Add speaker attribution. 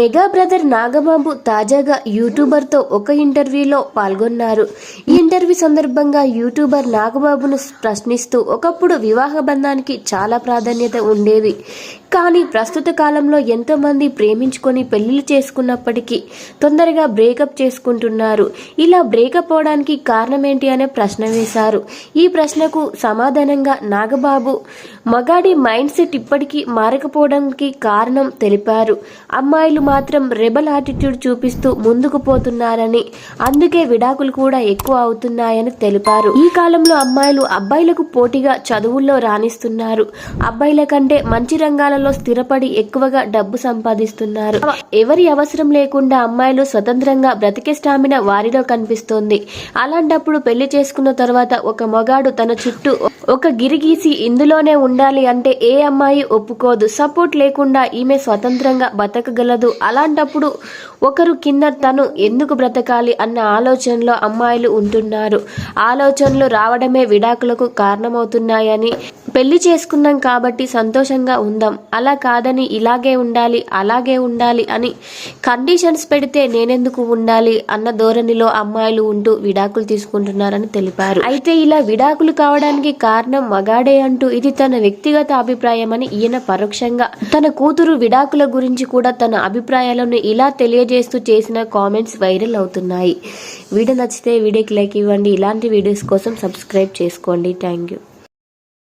Speaker 1: Mega brother Nagababu తాజాగా యూట్యూబర్తో ఒక ఇంటర్వ్యూలో పాల్గొన్నారు. ఈ ఇంటర్వ్యూ సందర్భంగా యూట్యూబర్ నాగబాబును ప్రశ్నిస్తూ ఒకప్పుడు వివాహ బంధానికి చాలా ప్రాధాన్యత ఉండేది కానీ ప్రస్తుత కాలంలో ఎంతో మంది ప్రేమించుకొని పెళ్ళిళ్ళు చేసుకున్నప్పటికీ తొందరగా బ్రేకప్ చేసుకుంటున్నారు. ఇలా బ్రేకప్ అవడానికి కారణం ఏంటి అనే ప్రశ్న వేశారు. ఈ ప్రశ్నకు సమాధానంగా నాగబాబు మగాడి మైండ్ సెట్ ఇప్పటికీ మారకపోవడానికి కారణం తెలిపారు. అమ్మాయిలు మాత్రం రెబల్ యాటిట్యూడ్ చూపిస్తూ ముందుకు పోతున్నారని అందుకే విడాకులు కూడా ఎక్కువ అవుతున్నాయని తెలిపారు. ఈ కాలంలో అమ్మాయిలు అబ్బాయిలకు పోటీగా చదువుల్లో రాణిస్తున్నారు. అబ్బాయిల కంటే మంచి రంగాలలో స్థిరపడి ఎక్కువగా డబ్బు సంపాదిస్తున్నారు. ఎవరి అవసరం లేకుండా అమ్మాయిలు స్వతంత్రంగా బ్రతికే స్టామినా వారిలో కనిపిస్తోంది. అలాంటప్పుడు పెళ్ళి చేసుకున్న తర్వాత ఒక మగాడు తన చుట్టూ ఒక గిరిగీసి ఇందులోనే ఉండాలి అంటే ఏ అమ్మాయి ఒప్పుకోదు. సపోర్ట్ లేకుండా ఈమె స్వతంత్రంగా బతకగలదు. అలాంటప్పుడు ఒకరు కింద తను ఎందుకు బ్రతకాలి అన్న ఆలోచనలో అమ్మాయిలు ఉంటున్నారు. ఆలోచనలు రావడమే విడాకులకు కారణమవుతున్నాయని పెళ్ళి చేసుకున్నాం కాబట్టి సంతోషంగా ఉందాం. అలా కాదని ఇలాగే ఉండాలి అలాగే ఉండాలి అని కండిషన్స్ పెడితే నేనెందుకు ఉండాలి అన్న ధోరణిలో అమ్మాయిలు ఉంటూ విడాకులు తీసుకుంటున్నారని తెలిపారు. అయితే ఇలా విడాకులు కావడానికి కారణం మగాడే అంటూ ఇది తన వ్యక్తిగత అభిప్రాయమని ఈయన పరోక్షంగా తన కూతురు విడాకుల గురించి కూడా తన అభిప్రాయాలను ఇలా తెలియజేస్తూ చేసిన కామెంట్స్ వైరల్ అవుతున్నాయి. వీడియో నచ్చితే వీడియోకి లైక్ ఇవ్వండి. ఇలాంటి వీడియోస్ కోసం సబ్స్క్రైబ్ చేసుకోండి. Thank you